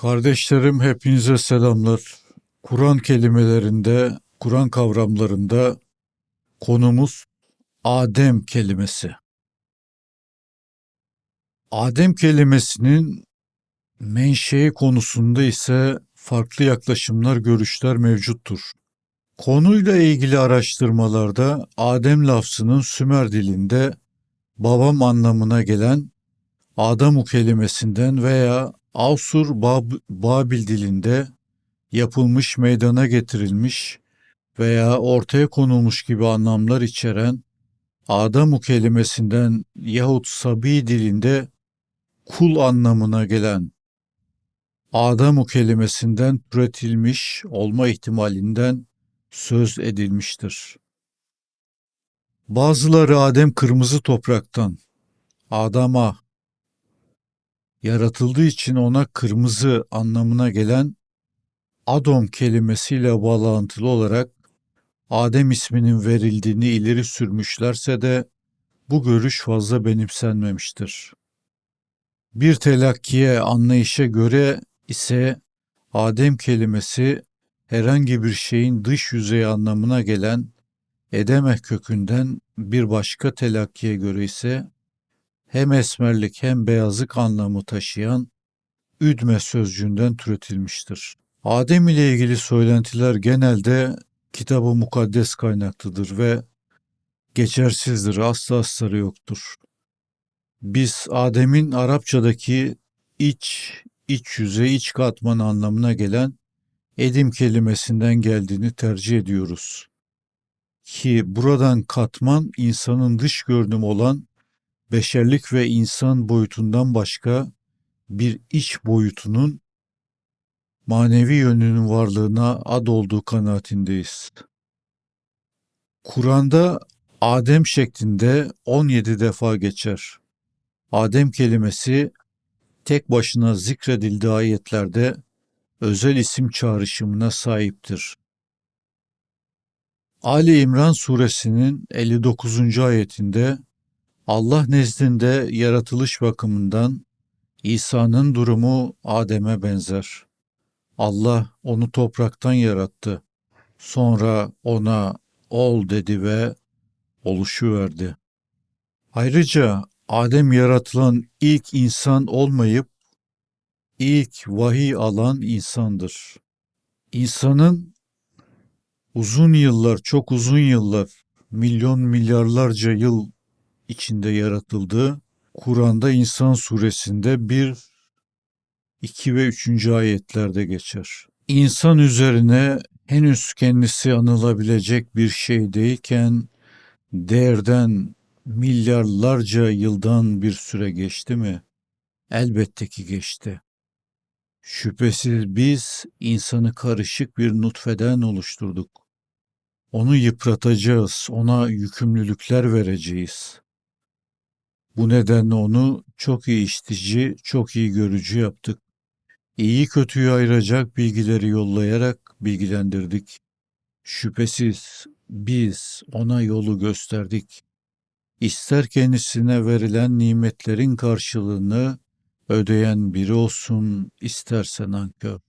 Kardeşlerim hepinize selamlar. Kur'an kelimelerinde, Kur'an kavramlarında konumuz Adem kelimesi. Adem kelimesinin menşei konusunda ise farklı yaklaşımlar, görüşler mevcuttur. Konuyla ilgili araştırmalarda Adem lafzının Sümer dilinde babam anlamına gelen Adamu kelimesinden veya Asur Bab- Babil dilinde yapılmış meydana getirilmiş veya ortaya konulmuş gibi anlamlar içeren Adamu kelimesinden yahut Sabi dilinde kul anlamına gelen Adamu kelimesinden türetilmiş olma ihtimalinden söz edilmiştir. Bazıları Adem kırmızı topraktan, Adama yaratıldığı için ona kırmızı anlamına gelen Adom kelimesiyle bağlantılı olarak Adem isminin verildiğini ileri sürmüşlerse de bu görüş fazla benimsenmemiştir. Bir telakkiye anlayışa göre ise Adem kelimesi herhangi bir şeyin dış yüzeyi anlamına gelen edeme kökünden bir başka telakkiye göre ise hem esmerlik hem beyazlık anlamı taşıyan üdme sözcüğünden türetilmiştir. Adem ile ilgili söylentiler genelde kitabı mukaddes kaynaklıdır ve geçersizdir, asla astarı yoktur. Biz Adem'in Arapçadaki iç, iç yüze, iç katman anlamına gelen edim kelimesinden geldiğini tercih ediyoruz. Ki buradan katman insanın dış görünüm olan beşerlik ve insan boyutundan başka bir iç boyutunun manevi yönünün varlığına ad olduğu kanaatindeyiz. Kur'an'da Adem şeklinde 17 defa geçer. Adem kelimesi tek başına zikredildiği ayetlerde özel isim çağrışımına sahiptir. Ali İmran suresinin 59. ayetinde Allah nezdinde yaratılış bakımından İsa'nın durumu Adem'e benzer. Allah onu topraktan yarattı. Sonra ona ol dedi ve oluşu verdi. Ayrıca Adem yaratılan ilk insan olmayıp ilk vahiy alan insandır. İnsanın uzun yıllar, çok uzun yıllar, milyon milyarlarca yıl içinde yaratıldığı Kur'an'da İnsan suresinde 1, 2 ve 3. ayetlerde geçer. İnsan üzerine henüz kendisi anılabilecek bir şey değilken değerden milyarlarca yıldan bir süre geçti mi? Elbette ki geçti. Şüphesiz biz insanı karışık bir nutfeden oluşturduk. Onu yıpratacağız, ona yükümlülükler vereceğiz. Bu nedenle onu çok iyi işitici, çok iyi görücü yaptık. İyi kötüyü ayıracak bilgileri yollayarak bilgilendirdik. Şüphesiz biz ona yolu gösterdik. İster kendisine verilen nimetlerin karşılığını ödeyen biri olsun, isterse nankör.